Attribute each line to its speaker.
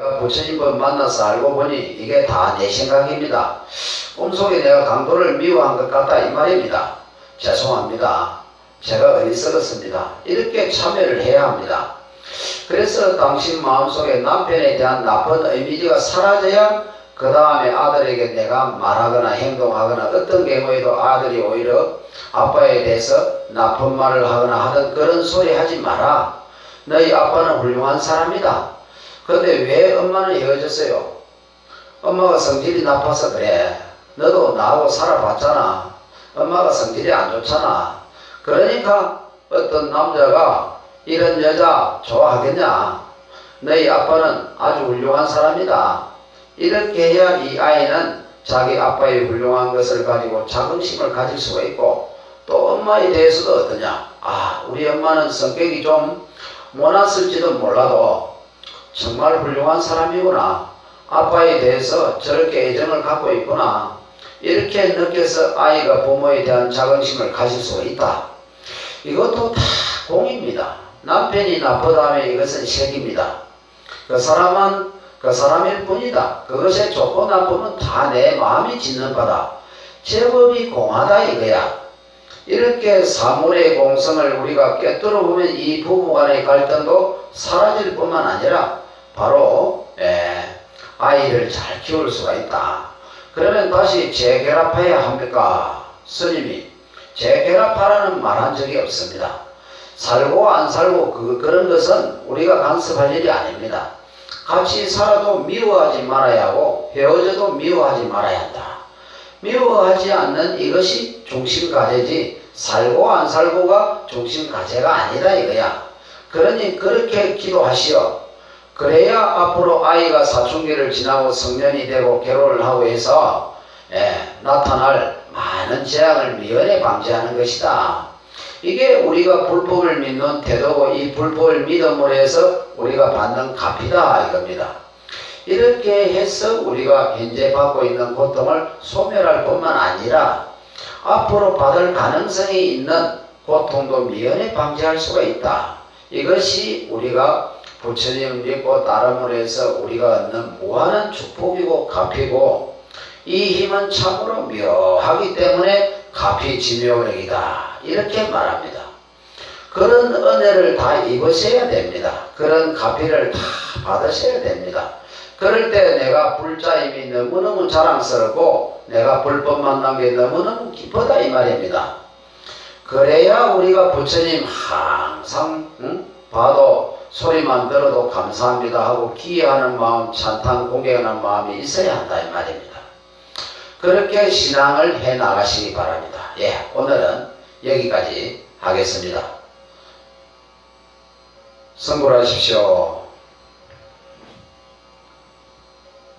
Speaker 1: 내가 부처님을 만나서 알고 보니 이게 다 내 생각입니다. 꿈속에 내가 강도를 미워한 것 같다 이 말입니다. 죄송합니다. 제가 어리석었습니다. 이렇게 참여를 해야 합니다. 그래서 당신 마음속에 남편에 대한 나쁜 이미지가 사라져야 그 다음에 아들에게 내가 말하거나 행동하거나 어떤 경우에도 아들이 오히려 아빠에 대해서 나쁜 말을 하거나 하던 그런 소리 하지 마라. 너희 아빠는 훌륭한 사람이다. 근데 왜 엄마는 헤어졌어요? 엄마가 성질이 나빠서 그래. 너도 나하고 살아봤잖아. 엄마가 성질이 안 좋잖아. 그러니까 어떤 남자가 이런 여자 좋아하겠냐? 너희 아빠는 아주 훌륭한 사람이다. 이렇게 해야 이 아이는 자기 아빠의 훌륭한 것을 가지고 자긍심을 가질 수가 있고 또 엄마에 대해서도 어떠냐? 아, 우리 엄마는 성격이 좀 모났을지도 몰라도 정말 훌륭한 사람이구나. 아빠에 대해서 저렇게 애정을 갖고 있구나. 이렇게 느껴서 아이가 부모에 대한 자긍심을 가질 수가 있다. 이것도 다 공입니다. 남편이 나쁘다면 이것은 색입니다. 그 사람은 그 사람일 뿐이다. 그것의 좋고 나쁨은 다 내 마음이 짓는 바다. 제법이 공하다 이거야. 이렇게 사물의 공성을 우리가 꿰뚫어 보면 이 부부 간의 갈등도 사라질 뿐만 아니라 바로 예, 아이를 잘 키울 수가 있다. 그러면 다시 재결합해야 합니까? 스님이 재결합하라는 말 한 적이 없습니다. 살고 안 살고 그, 그런 것은 우리가 간섭할 일이 아닙니다. 같이 살아도 미워하지 말아야 하고 헤어져도 미워하지 말아야 한다. 미워하지 않는 이것이 중심가제지 살고 안 살고가 중심가제가 아니다 이거야. 그러니 그렇게 기도하시오. 그래야 앞으로 아이가 사춘기를 지나고 성년이 되고 결혼을 하고 해서 예, 나타날 많은 재앙을 미연에 방지하는 것이다. 이게 우리가 불법을 믿는 태도고 이 불법을 믿음으로 해서 우리가 받는 값이다 이겁니다. 이렇게 해서 우리가 현재 받고 있는 고통을 소멸할 뿐만 아니라 앞으로 받을 가능성이 있는 고통도 미연에 방지할 수가 있다. 이것이 우리가 부처님을 믿고 따름으로 해서 우리가 얻는 무한한 축복이고 값이고 이 힘은 참으로 묘하기 때문에 값이 지묘력이다. 이렇게 말합니다. 그런 은혜를 다 입으셔야 됩니다. 그런 가피를 다 받으셔야 됩니다. 그럴 때 내가 불자임이 너무너무 자랑스럽고 내가 불법 만난 게 너무너무 기쁘다 이 말입니다. 그래야 우리가 부처님 항상 응? 봐도 소리만 들어도 감사합니다 하고 기여하는 마음, 찬탄 공경하는 마음이 있어야 한다 이 말입니다. 그렇게 신앙을 해 나가시기 바랍니다. 예, 오늘은 여기까지 하겠습니다. 성불하십시오.